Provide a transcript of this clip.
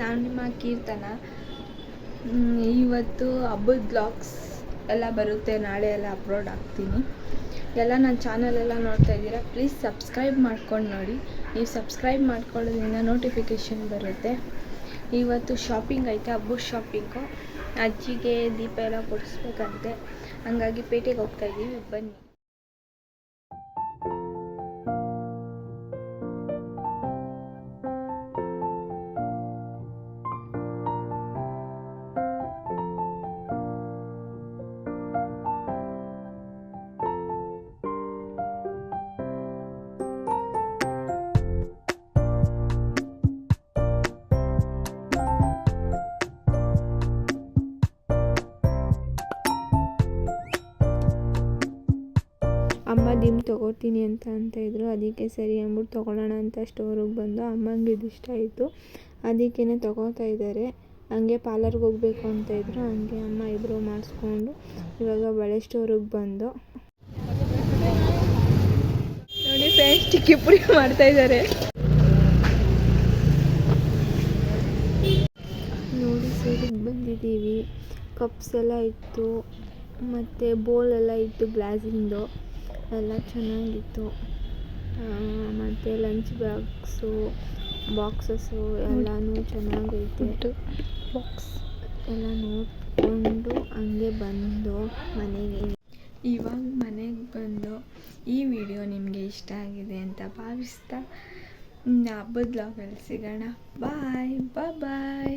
ನಾನು ನಿಮ್ಮ ಕೀರ್ತನ? ಇವತ್ತು ಹಬ್ಬದ ಬ್ಲಾಗ್ಸ್ ಎಲ್ಲ ಬರುತ್ತೆ. ನಾಳೆ ಎಲ್ಲ ಅಪ್ಲೋಡ್ ಆಗ್ತೀನಿ ಎಲ್ಲ ನನ್ನ ಚಾನಲ್ ಎಲ್ಲ ನೋಡ್ತಾ ಇದ್ದೀರಾ? ಪ್ಲೀಸ್ ಸಬ್ಸ್ಕ್ರೈಬ್ ಮಾಡ್ಕೊಂಡು ನೋಡಿ. ನೀವು ಸಬ್ಸ್ಕ್ರೈಬ್ ಮಾಡ್ಕೊಳ್ಳೋದ್ರಿಂದ ನೋಟಿಫಿಕೇಷನ್ ಬರುತ್ತೆ. ಇವತ್ತು ಶಾಪಿಂಗ್ ಐತೆ ಹಬ್ಬದ ಶಾಪಿಂಗು ಅಜ್ಜಿಗೆ ದೀಪ ಎಲ್ಲ ಕೊಡಿಸ್ಬೇಕಂತೆ. ಹಂಗಾಗಿ ಪೇಟೆಗೆ ಹೋಗ್ತಾ ಇದ್ದೀವಿ ಬನ್ನಿ. ಅಮ್ಮ ದಿಮ್ ತೊಗೋತೀನಿ ಅಂತ ಅಂತ ಇದ್ದರು ಅದಕ್ಕೆ ಸರಿ ಅಂದ್ಬಿಟ್ಟು ತೊಗೊಳ್ಳೋಣ ಅಂತ ಸ್ಟೋರಿಗೆ ಬಂದು ಅಮ್ಮಂಗೆ ಇದು ಇಷ್ಟ ಆಯಿತು. ಅದಕ್ಕೇ ತೊಗೋತಾ ಇದ್ದಾರೆ ಹಂಗೆ ಪಾರ್ಲರ್ಗೆ ಹೋಗ್ಬೇಕು ಅಂತ ಇದ್ದರು ಹಂಗೆ ಅಮ್ಮ ಇಬ್ಬರು ಮಾಡಿಸ್ಕೊಂಡು ಇವಾಗ ಬಳೆ ಸ್ಟೋರಿಗೆ ಬಂದು. ನೋಡಿ ಫ್ರೆಂಡ್ಸ್ ಚಿಕ್ಕಿ ಪುಡಿ ಮಾಡ್ತಾ ಇದ್ದಾರೆ ನೋಡಿ ಸೈಡಿಗೆ ಬಂದಿದ್ದೀವಿ ಕಪ್ಸ್ ಎಲ್ಲ ಇತ್ತು. ಮತ್ತು ಬೋಲ್ ಎಲ್ಲ ಇತ್ತು ಗ್ಲಾಸಿಂದು ಎಲ್ಲ ಚೆನ್ನಾಗಿತ್ತು. ಮತ್ತು ಲಂಚ್ ಬಾಕ್ಸು ಬಾಕ್ಸಸ್ಸು ಎಲ್ಲನೂ ಚೆನ್ನಾಗೈತೆ. ಬಾಕ್ಸ್ ಎಲ್ಲ ನೋಡಿಕೊಂಡು ಹಂಗೆ ಬಂದು ಮನೆಗೆ ಇವಾಗ ಮನೆಗೆ ಬಂದು ಈ ವಿಡಿಯೋ ನಿಮಗೆ ಇಷ್ಟ ಆಗಿದೆ ಅಂತ ಭಾವಿಸ್ತಾ ಹಬ್ಬದ ಲಾಗಲ್ಲಿ ಸಿಗೋಣ. ಬಾಯ್ ಬಾಯ್